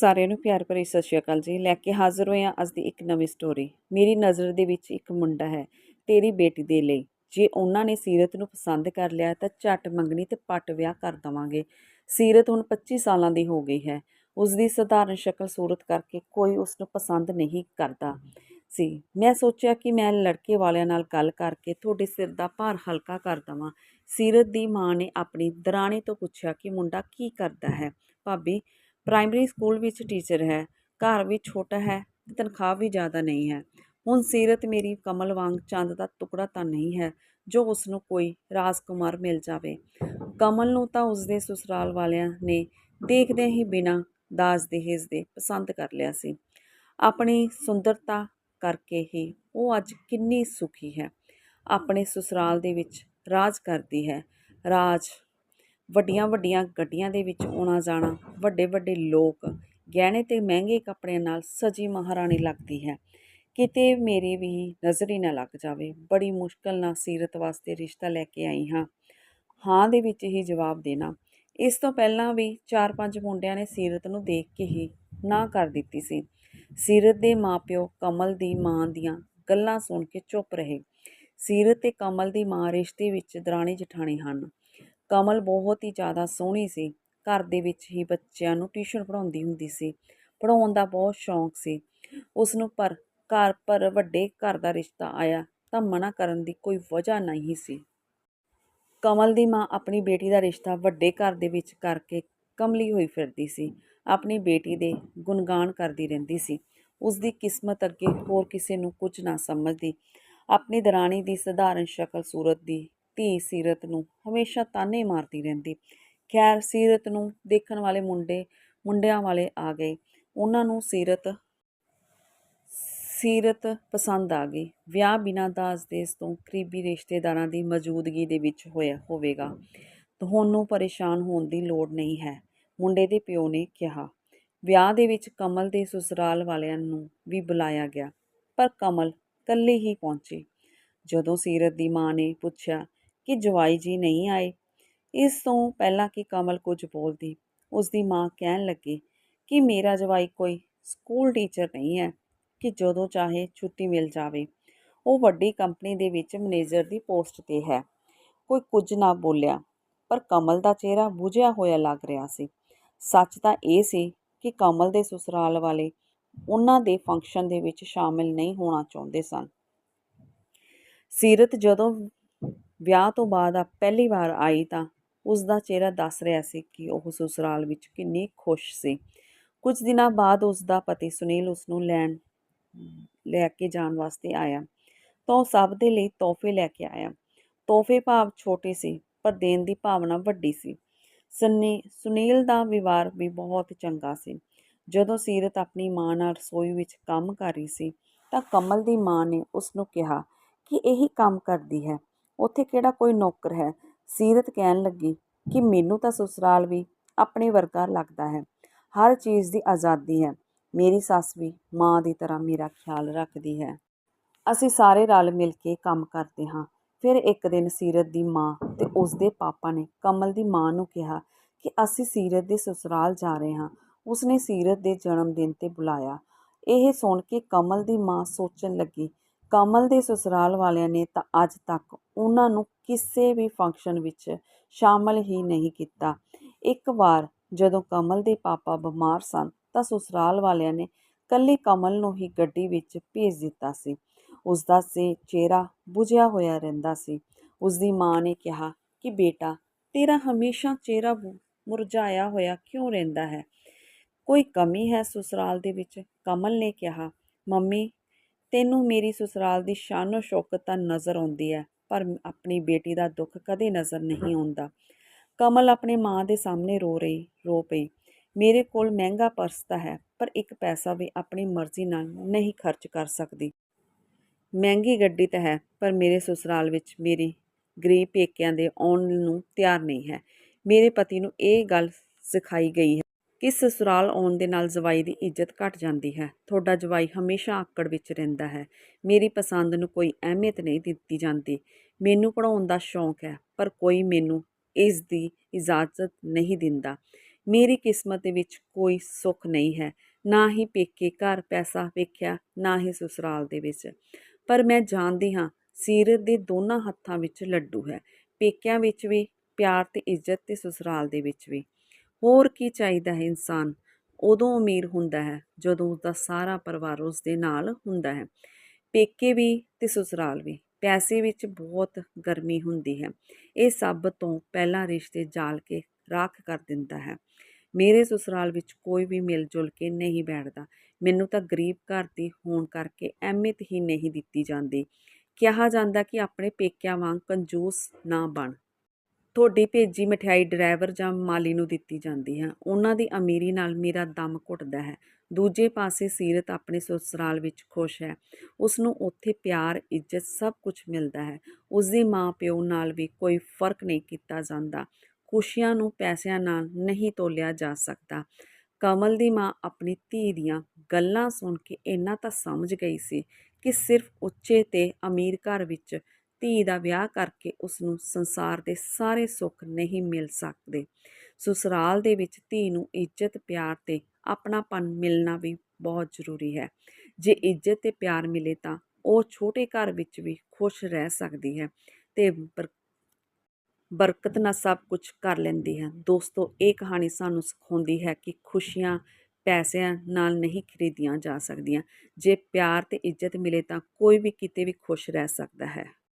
ਸਾਰਿਆਂ ਨੂੰ ਪਿਆਰ ਭਰੀ ਸਤਿ ਸ਼੍ਰੀ ਅਕਾਲ ਜੀ। ਲੈ ਕੇ ਹਾਜ਼ਰ ਹੋਏ ਹਾਂ ਅੱਜ ਦੀ ਇੱਕ ਨਵੀਂ ਸਟੋਰੀ ਮੇਰੀ ਨਜ਼ਰ ਦੇ ਵਿੱਚ ਇੱਕ ਮੁੰਡਾ ਹੈ ਤੇਰੀ ਬੇਟੀ ਦੇ ਲਈ। ਜੇ ਉਹਨਾਂ ਨੇ ਸੀਰਤ ਨੂੰ ਪਸੰਦ ਕਰ ਲਿਆ ਤਾਂ ਝੱਟ ਮੰਗਣੀ ਤੇ ਪੱਟ ਵਿਆਹ ਕਰ ਦਵਾਂਗੇ। ਸੀਰਤ ਹੁਣ 25 ਸਾਲਾਂ ਦੀ ਹੋ ਗਈ ਹੈ। ਉਸ ਦੀ ਸਧਾਰਨ ਸ਼ਕਲ ਸੂਰਤ ਕਰਕੇ ਕੋਈ ਉਸ ਨੂੰ ਪਸੰਦ ਨਹੀਂ ਕਰਦਾ ਸੀ। ਮੈਂ ਸੋਚਿਆ ਕਿ ਮੈਂ ਲੜਕੇ ਵਾਲਿਆਂ ਨਾਲ ਗੱਲ ਕਰਕੇ ਤੁਹਾਡੇ ਸਿਰ ਦਾ ਭਾਰ ਹਲਕਾ ਕਰ ਦਵਾਂ। ਸੀਰਤ ਦੀ ਮਾਂ ਨੇ ਆਪਣੀ ਦਰਾਣੀ ਤੋਂ ਪੁੱਛਿਆ ਕਿ ਮੁੰਡਾ ਕੀ ਕਰਦਾ ਹੈ? ਭਾਬੀ ਪ੍ਰਾਇਮਰੀ ਸਕੂਲ ਵਿੱਚ ਟੀਚਰ ਹੈ, ਘਰ ਵੀ ਛੋਟਾ ਹੈ ਤੇ ਤਨਖਾਹ ਵੀ ਜ਼ਿਆਦਾ ਨਹੀਂ ਹੈ। ਹੁਣ ਸੀਰਤ ਮੇਰੀ ਕਮਲ ਵਾਂਗ ਚੰਦ ਦਾ ਟੁਕੜਾ ਤਾਂ ਨਹੀਂ ਹੈ, ਜੋ ਉਸ ਨੂੰ ਕੋਈ ਰਾਜਕੁਮਾਰ ਮਿਲ ਜਾਵੇ। ਕਮਲ ਨੂੰ ਤਾਂ ਉਸਦੇ ਸਸੁਰਾਲ ਵਾਲਿਆਂ ਨੇ ਦੇਖਦਿਆਂ ਹੀ ਬਿਨਾਂ ਦਾਜ ਦਹੇਜ ਦੇ ਪਸੰਦ ਕਰ ਲਿਆ ਸੀ। ਆਪਣੀ ਸੁੰਦਰਤਾ ਕਰਕੇ ਹੀ ਉਹ ਅੱਜ ਕਿੰਨੀ ਸੁਖੀ ਹੈ। ਆਪਣੇ ਸਸੁਰਾਲ ਦੇ ਵਿੱਚ ਰਾਜ ਕਰਦੀ ਹੈ। ਰਾਜ ਵੱਡੀਆਂ ਵੱਡੀਆਂ ਗੱਡੀਆਂ ਦੇ ਵਿੱਚ ਆਉਣਾ ਜਾਣਾ ਵੱਡੇ ਵੱਡੇ ਲੋਕ, ਗਹਿਣੇ ਅਤੇ ਮਹਿੰਗੇ ਕੱਪੜਿਆਂ ਨਾਲ ਸਜੀ ਮਹਾਰਾਣੀ ਲੱਗਦੀ ਹੈ। ਕਿਤੇ ਮੇਰੀ ਵੀ ਨਜ਼ਰ ਹੀ ਨਾ ਲੱਗ ਜਾਵੇ, ਬੜੀ ਮੁਸ਼ਕਲ ਨਾਲ ਸੀਰਤ ਵਾਸਤੇ ਰਿਸ਼ਤਾ ਲੈ ਕੇ ਆਈ ਹਾਂ। ਹਾਂ ਦੇ ਵਿੱਚ ਹੀ ਜਵਾਬ ਦੇਣਾ। ਇਸ ਤੋਂ ਪਹਿਲਾਂ ਵੀ ਚਾਰ ਪੰਜ ਮੁੰਡਿਆਂ ਨੇ ਸੀਰਤ ਨੂੰ ਦੇਖ ਕੇ ਹੀ ਨਾ ਕਰ ਦਿੱਤੀ ਸੀ। ਸੀਰਤ ਦੇ ਮਾਪਿਓ ਕਮਲ ਦੀ ਮਾਂ ਦੀਆਂ ਗੱਲਾਂ ਸੁਣ ਕੇ ਚੁੱਪ ਰਹੇ। ਸੀਰਤ ਤੇ ਕਮਲ ਦੀ ਮਾਂ ਰਿਸ਼ਤੇ ਵਿੱਚ ਦਰਾਣੀ ਜਠਾਣੀ ਹਨ। ਕਮਲ ਬਹੁਤ ਹੀ ਜ਼ਿਆਦਾ ਸੋਹਣੀ ਸੀ। ਘਰ ਦੇ ਵਿੱਚ ਹੀ ਬੱਚਿਆਂ ਨੂੰ ਟਿਊਸ਼ਨ ਪੜ੍ਹਾਉਂਦੀ ਹੁੰਦੀ ਸੀ। ਪੜ੍ਹਾਉਣ ਦਾ ਬਹੁਤ ਸ਼ੌਂਕ ਸੀ। ਉਸ ਨੂੰ ਪਰ ਘਰ ਪਰ ਵੱਡੇ ਘਰ ਦਾ ਰਿਸ਼ਤਾ ਆਇਆ ਤਾਂ ਮਨਾ ਕਰਨ ਦੀ ਕੋਈ ਵਜ੍ਹਾ ਨਹੀਂ ਸੀ। ਕਮਲ ਦੀ ਮਾਂ ਆਪਣੀ ਬੇਟੀ ਦਾ ਰਿਸ਼ਤਾ ਵੱਡੇ ਘਰ ਦੇ ਵਿੱਚ ਕਰਕੇ ਕਮਲੀ ਹੋਈ ਫਿਰਦੀ ਸੀ। ਆਪਣੀ ਬੇਟੀ ਦੇ ਗੁਣਗਾਨ ਕਰਦੀ ਰਹਿੰਦੀ ਸੀ। ਉਸ ਦੀ ਕਿਸਮਤ ਅੱਗੇ ਹੋਰ ਕਿਸੇ ਨੂੰ ਕੁਝ ਨਾ ਸਮਝਦੀ। ਆਪਣੀ ਦਰਾਣੀ ਦੀ ਸਧਾਰਨ ਸ਼ਕਲ ਸੂਰਤ ਦੀ ਧੀ ਸੀਰਤ ਨੂੰ ਹਮੇਸ਼ਾ ਤਾਨੇ ਮਾਰਦੀ ਰਹਿੰਦੀ। ਖੈਰ, ਸੀਰਤ ਨੂੰ ਦੇਖਣ ਵਾਲੇ ਮੁੰਡੇ, ਮੁੰਡਿਆਂ ਵਾਲੇ ਆ ਗਏ। ਉਹਨਾਂ ਨੂੰ ਸੀਰਤ ਸੀਰਤ ਪਸੰਦ ਆ ਗਈ। ਵਿਆਹ ਬਿਨਾਂ ਦਾਜ ਦੇਸ ਤੋਂ ਕਰੀਬੀ ਰਿਸ਼ਤੇਦਾਰਾਂ ਦੀ ਮੌਜੂਦਗੀ ਦੇ ਵਿੱਚ ਹੋਇਆ ਹੋਵੇਗਾ। ਤੁਹਾਨੂੰ ਪਰੇਸ਼ਾਨ ਹੋਣ ਦੀ ਲੋੜ ਨਹੀਂ ਹੈ, ਮੁੰਡੇ ਦੇ ਪਿਓ ਨੇ ਕਿਹਾ। ਵਿਆਹ ਦੇ ਵਿੱਚ ਕਮਲ ਦੇ ਸਸੁਰਾਲ ਵਾਲਿਆਂ ਨੂੰ ਵੀ ਬੁਲਾਇਆ ਗਿਆ, ਪਰ ਕਮਲ ਇਕੱਲੀ ਹੀ ਪਹੁੰਚੀ। ਜਦੋਂ ਸੀਰਤ ਦੀ ਮਾਂ ਨੇ ਪੁੱਛਿਆ ਕਿ ਜਵਾਈ ਜੀ ਨਹੀਂ ਆਏ। ਇਸ ਤੋਂ ਪਹਿਲਾਂ ਕਿ ਕਮਲ ਕੁਝ ਬੋਲਦੀ ਉਸ ਦੀ ਮਾਂ ਕਹਿਣ ਲੱਗੀ ਕਿ ਮੇਰਾ ਜਵਾਈ ਕੋਈ ਸਕੂਲ ਟੀਚਰ ਨਹੀਂ ਹੈ, ਕਿ ਜਦੋਂ ਚਾਹੇ ਛੁੱਟੀ ਮਿਲ ਜਾਵੇ। ਉਹ ਵੱਡੀ ਕੰਪਨੀ ਦੇ ਵਿੱਚ ਮੈਨੇਜਰ ਦੀ ਪੋਸਟ ਤੇ ਹੈ। ਕੋਈ ਕੁਝ ਨਾ ਬੋਲਿਆ, ਪਰ ਕਮਲ ਦਾ ਚਿਹਰਾ ਬੁਝਿਆ ਹੋਇਆ ਲੱਗ ਰਿਹਾ ਸੀ। ਸੱਚ ਤਾਂ ਇਹ ਸੀ ਕਿ ਕਮਲ ਦੇ ਸਸੁਰਾਲ ਵਾਲੇ ਉਹਨਾਂ ਦੇ ਫੰਕਸ਼ਨ ਦੇ ਵਿੱਚ ਸ਼ਾਮਿਲ ਨਹੀਂ ਹੋਣਾ ਚਾਹੁੰਦੇ ਸਨ। ਸੀਰਤ ਜਦੋਂ ਵਿਆਹ ਤੋਂ ਬਾਅਦ ਆ ਪਹਿਲੀ ਵਾਰ ਆਈ ਤਾਂ ਉਸ ਦਾ ਚਿਹਰਾ ਦੱਸ ਰਿਹਾ ਸੀ ਕਿ ਉਹ ਸਸੁਰਾਲ ਵਿੱਚ ਕਿੰਨੀ ਖੁਸ਼ ਸੀ। ਕੁਝ ਦਿਨਾਂ ਬਾਅਦ ਉਸ ਦਾ ਪਤੀ ਸੁਨੀਲ ਉਸ ਨੂੰ ਲੈਣ, ਲੈ ਕੇ ਜਾਣ ਵਾਸਤੇ ਆਇਆ ਤਾਂ ਉਹ ਸਭ ਦੇ ਲਈ ਤੋਹਫੇ ਲੈ ਕੇ ਆਇਆ। ਤੋਹਫੇ ਭਾਵ ਛੋਟੇ ਸੀ, ਪਰ ਦੇਣ ਦੀ ਭਾਵਨਾ ਵੱਡੀ ਸੀ। ਸੰਨੀ, ਸੁਨੀਲ ਦਾ ਵਿਵਹਾਰ ਵੀ ਬਹੁਤ ਚੰਗਾ ਸੀ। ਜਦੋਂ ਸੀਰਤ ਆਪਣੀ ਮਾਂ ਨਾਲ ਰਸੋਈ ਵਿੱਚ ਕੰਮ ਕਰ ਰਹੀ ਸੀ ਤਾਂ ਕਮਲ ਦੀ ਮਾਂ ਨੇ ਉਸ ਨੂੰ ਕਿਹਾ ਕਿ ਇਹੀ ਕੰਮ ਕਰਦੀ ਹੈ। ਉੱਥੇ ਕਿਹੜਾ ਕੋਈ ਨੌਕਰ ਹੈ? ਸੀਰਤ ਕਹਿਣ ਲੱਗੀ ਕਿ ਮੈਨੂੰ ਤਾਂ ਸਸੁਰਾਲ ਵੀ ਆਪਣੇ ਵਰਗਾ ਲੱਗਦਾ ਹੈ। ਹਰ ਚੀਜ਼ ਦੀ ਆਜ਼ਾਦੀ ਹੈ। ਮੇਰੀ ਸੱਸ ਵੀ ਮਾਂ ਦੀ ਤਰ੍ਹਾਂ ਮੇਰਾ ਖਿਆਲ ਰੱਖਦੀ ਹੈ। ਅਸੀਂ ਸਾਰੇ ਰਲ ਮਿਲ ਕੇ ਕੰਮ ਕਰਦੇ ਹਾਂ। ਫਿਰ ਇੱਕ ਦਿਨ ਸੀਰਤ ਦੀ ਮਾਂ ਤੇ ਉਸਦੇ ਪਾਪਾ ਨੇ ਕਮਲ ਦੀ ਮਾਂ ਨੂੰ ਕਿਹਾ ਕਿ ਅਸੀਂ ਸੀਰਤ ਦੇ ਸਸੁਰਾਲ ਜਾ ਰਹੇ ਹਾਂ। ਉਸਨੇ ਸੀਰਤ ਦੇ ਜਨਮ ਦਿਨ ਤੇ ਬੁਲਾਇਆ। ਇਹ ਸੁਣ ਕੇ ਕਮਲ ਦੀ ਮਾਂ ਸੋਚਣ ਲੱਗੀ ਕਮਲ ਦੇ ਸਸੁਰਾਲ ਵਾਲਿਆਂ ਨੇ ਤਾਂ ਅੱਜ ਤੱਕ ਉਹਨਾਂ ਨੂੰ ਕਿਸੇ ਵੀ ਫੰਕਸ਼ਨ ਵਿੱਚ ਸ਼ਾਮਲ ਹੀ ਨਹੀਂ ਕੀਤਾ। ਇੱਕ ਵਾਰ ਜਦੋਂ ਕਮਲ ਦੇ ਪਾਪਾ ਬਿਮਾਰ ਸਨ, ਤਾਂ ਸਸੁਰਾਲ ਵਾਲਿਆਂ ਨੇ ਕੱਲੀ ਕਮਲ ਨੂੰ ਹੀ ਗੱਡੀ ਵਿੱਚ ਭੇਜ ਦਿੱਤਾ ਸੀ। ਉਸ ਦਾ ਸੇ ਚਿਹਰਾ ਬੁਝਿਆ ਹੋਇਆ ਰਹਿੰਦਾ ਸੀ। ਉਸ ਦੀ ਮਾਂ ਨੇ ਕਿਹਾ ਕਿ, ਬੇਟਾ, ਤੇਰਾ ਹਮੇਸ਼ਾ ਚਿਹਰਾ ਮੁਰਝਾਇਆ ਹੋਇਆ ਕਿਉਂ ਰਹਿੰਦਾ ਹੈ? ਕੋਈ ਕਮੀ ਹੈ ਸਸੁਰਾਲ ਦੇ ਵਿੱਚ? ਕਮਲ ਨੇ ਕਿਹਾ, ਮੰਮੀ ਤੈਨੂੰ ਮੇਰੀ ਸਸੁਰਾਲ ਦੀ ਸ਼ਾਨੋ ਸ਼ੌਕਤ ਤਾਂ ਨਜ਼ਰ ਆਉਂਦੀ ਹੈ ਪਰ ਆਪਣੀ ਬੇਟੀ ਦਾ ਦੁੱਖ ਕਦੇ ਨਜ਼ਰ ਨਹੀਂ ਆਉਂਦਾ। ਕਮਲ ਆਪਣੇ ਮਾਂ ਦੇ ਸਾਹਮਣੇ ਰੋ ਰਹੀ ਰੋ ਪਈ। ਮੇਰੇ ਕੋਲ ਮਹਿੰਗਾ ਪਰਸ ਤਾਂ ਹੈ ਪਰ ਇੱਕ ਪੈਸਾ ਵੀ ਆਪਣੀ ਮਰਜ਼ੀ ਨਾਲ ਨਹੀਂ ਖਰਚ ਕਰ ਸਕਦੀ। ਮਹਿੰਗੀ ਗੱਡੀ ਤਾਂ ਹੈ ਪਰ ਮੇਰੇ ਸਸੁਰਾਲ ਵਿੱਚ ਮੇਰੀ ਗਰੀਬ ਪੇਕਿਆਂ ਦੇ ਆਉਣ ਨੂੰ ਤਿਆਰ ਨਹੀਂ ਹੈ। ਮੇਰੇ ਪਤੀ ਨੂੰ ਇਹ ਗੱਲ ਸਿਖਾਈ ਗਈ ਹੈ ਕਿ ਸਸੁਰਾਲ ਆਉਣ ਦੇ ਨਾਲ ਜਵਾਈ ਦੀ ਇੱਜ਼ਤ ਘਟ ਜਾਂਦੀ ਹੈ। ਤੁਹਾਡਾ ਜਵਾਈ ਹਮੇਸ਼ਾ ਆਕੜ ਵਿੱਚ ਰਹਿੰਦਾ ਹੈ। ਮੇਰੀ ਪਸੰਦ ਨੂੰ ਕੋਈ ਅਹਿਮੀਅਤ ਨਹੀਂ ਦਿੱਤੀ ਜਾਂਦੀ। ਮੈਨੂੰ ਪੜਾਉਣ ਦਾ ਸ਼ੌਂਕ ਹੈ, ਪਰ ਕੋਈ ਮੈਨੂੰ ਇਸ ਦੀ ਇਜਾਜ਼ਤ ਨਹੀਂ ਦਿੰਦਾ। ਮੇਰੀ ਕਿਸਮਤ ਦੇ ਵਿੱਚ ਕੋਈ ਸੁੱਖ ਨਹੀਂ ਹੈ। ਨਾ ਹੀ ਪੇਕੇ ਘਰ ਪੈਸਾ ਵੇਖਿਆ, ਨਾ ਹੀ ਸਸੁਰਾਲ ਦੇ ਵਿੱਚ। ਪਰ ਮੈਂ ਜਾਣਦੀ ਹਾਂ ਸੀਰਤ ਦੇ ਦੋਨਾਂ ਹੱਥਾਂ ਵਿੱਚ ਲੱਡੂ ਹੈ। ਪੇਕਿਆਂ ਵਿੱਚ ਵੀ ਪਿਆਰ ਤੇ ਇੱਜ਼ਤ ਤੇ ਸਸੁਰਾਲ ਦੇ ਵਿੱਚ ਵੀ। ਹੋਰ ਕੀ ਚਾਹੀਦਾ ਹੈ ਇਨਸਾਨ? ਉਦੋਂ ਅਮੀਰ ਹੁੰਦਾ ਹੈ, ਜਦੋਂ ਉਸਦਾ ਸਾਰਾ ਪਰਿਵਾਰ ਉਸ ਦੇ ਨਾਲ ਹੁੰਦਾ ਹੈ। ਪੇਕੇ ਵੀ ਤੇ ਸਸੁਰਾਲ ਵੀ, ਪੈਸੇ ਵਿੱਚ ਬਹੁਤ ਗਰਮੀ ਹੁੰਦੀ ਹੈ। ਇਹ ਸਭ ਤੋਂ ਪਹਿਲਾਂ ਰਿਸ਼ਤੇ ਜਾਲ ਕੇ ਰਾਖ ਕਰ ਦਿੰਦਾ ਹੈ। ਮੇਰੇ ਸਸੁਰਾਲ ਵਿੱਚ ਕੋਈ ਵੀ ਮਿਲ ਜੁਲ ਕੇ ਨਹੀਂ ਬੈਠਦਾ। ਮੈਨੂੰ ਤਾਂ ਗਰੀਬ ਘਰ ਦੀ ਹੋਣ ਕਰਕੇ ਅਹਿਮੀਅਤ ਹੀ ਨਹੀਂ ਦਿੱਤੀ ਜਾਂਦੀ। ਕਿਹਾ ਜਾਂਦਾ ਕਿ ਆਪਣੇ ਪੇਕਿਆਂ ਵਾਂਗ ਕੰਜੂਸ ਨਾ ਬਣ। ਤੁਹਾਡੀ ਭੇਜੀ ਮਠਿਆਈ ਡਰਾਈਵਰ ਜਾਂ ਮਾਲੀ ਨੂੰ ਦਿੱਤੀ ਜਾਂਦੀ ਹੈ। ਉਹਨਾਂ ਦੀ ਅਮੀਰੀ ਨਾਲ ਮੇਰਾ ਦਮ ਘੁੱਟਦਾ ਹੈ। ਦੂਜੇ ਪਾਸੇ ਸੀਰਤ ਆਪਣੇ ਸਸੁਰਾਲ ਵਿੱਚ ਖੁਸ਼ ਹੈ। ਉਸ ਨੂੰ ਉੱਥੇ ਪਿਆਰ, ਇੱਜ਼ਤ ਸਭ ਕੁਝ ਮਿਲਦਾ ਹੈ। ਉਸ ਦੇ ਮਾਂ ਪਿਓ ਨਾਲ ਵੀ ਕੋਈ ਫ਼ਰਕ ਨਹੀਂ ਕੀਤਾ ਜਾਂਦਾ। ਖੁਸ਼ੀਆਂ ਨੂੰ ਪੈਸਿਆਂ ਨਾਲ ਨਹੀਂ ਤੋਲਿਆ ਜਾ ਸਕਦਾ। ਕਮਲ ਦੀ ਮਾਂ ਆਪਣੀ ਧੀ ਦੀਆਂ ਗੱਲਾਂ ਸੁਣ ਕੇ ਇੰਨਾ ਤਾਂ ਸਮਝ ਗਈ ਸੀ ਕਿ ਸਿਰਫ ਉੱਚੇ ਤੇ ਅਮੀਰ ਘਰ ਵਿੱਚ ਧੀ ਦਾ ਵਿਆਹ ਕਰਕੇ ਉਸ ਨੂੰ ਸੰਸਾਰ ਦੇ ਸਾਰੇ ਸੁੱਖ ਨਹੀਂ ਮਿਲ ਸਕਦੇ। ਸਸੁਰਾਲ ਦੇ ਵਿੱਚ ਧੀ ਨੂੰ ਇੱਜ਼ਤ, ਪਿਆਰ ਤੇ ਆਪਣਾਪਨ ਮਿਲਣਾ ਵੀ ਬਹੁਤ ਜ਼ਰੂਰੀ ਹੈ। ਜੇ ਇੱਜ਼ਤ ਤੇ ਪਿਆਰ ਮਿਲੇ ਤਾਂ ਉਹ ਛੋਟੇ ਘਰ ਵਿੱਚ ਵੀ ਖੁਸ਼ ਰਹਿ ਸਕਦੀ ਹੈ ਤੇ ਬਰ- ਬਰਕਤ ਨਾਲ ਸਭ ਕੁਝ ਕਰ ਲੈਂਦੀ ਹੈ। ਦੋਸਤੋ, ਇਹ ਕਹਾਣੀ ਸਾਨੂੰ ਸਿਖਾਉਂਦੀ ਹੈ ਕਿ ਖੁਸ਼ੀਆਂ ਪੈਸਿਆਂ ਨਾਲ ਨਹੀਂ ਖਰੀਦੀਆਂ ਜਾ ਸਕਦੀਆਂ। ਜੇ ਪਿਆਰ ਤੇ ਇੱਜ਼ਤ ਮਿਲੇ ਤਾਂ ਕੋਈ ਵੀ ਕਿਤੇ ਵੀ ਖੁਸ਼ ਰਹਿ ਸਕਦਾ ਹੈ।